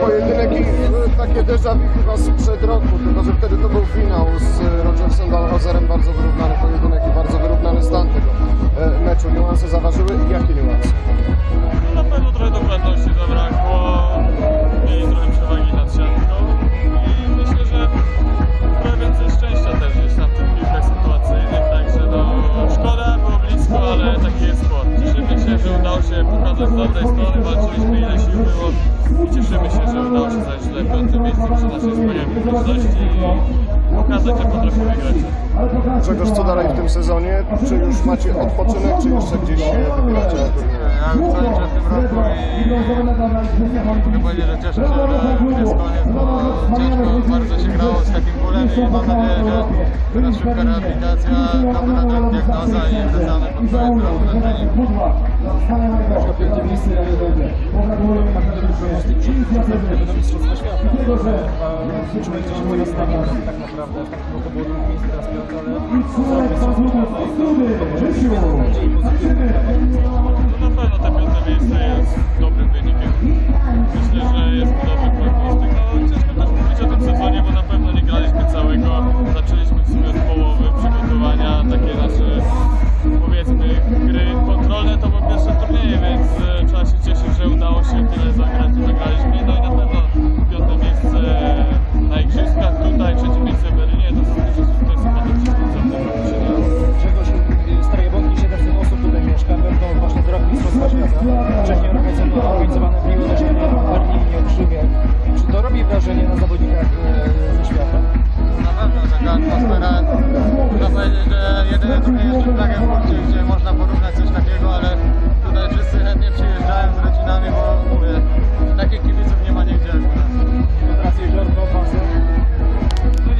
pojedynek i takie déjà vu chyba sprzed roku, tylko że wtedy to był finał z e, Rogersem Dalhauserem, bardzo wyrównany pokazać z dobrej strony, walczyliśmy ile sił było i cieszymy się, że udało się zająć tutaj piąte miejsce przy naszej wspaniałej publiczności i pokazać, że potrafimy grać. Grzegorz, co dalej w tym sezonie? Czy już macie odpoczynek, czy jeszcze gdzieś się wybieracie? Ja już kończę w tym roku i mogę powiedzieć, że cieszę się, że jest koniec, takim teraz szybka rehabilitacja, radę diagnoza i wracamy pod pełen prąd na trening. No na pewno te piąte miejsce jest dobrym wynikiem. organizowane, wcześniej organizowane, organizowane były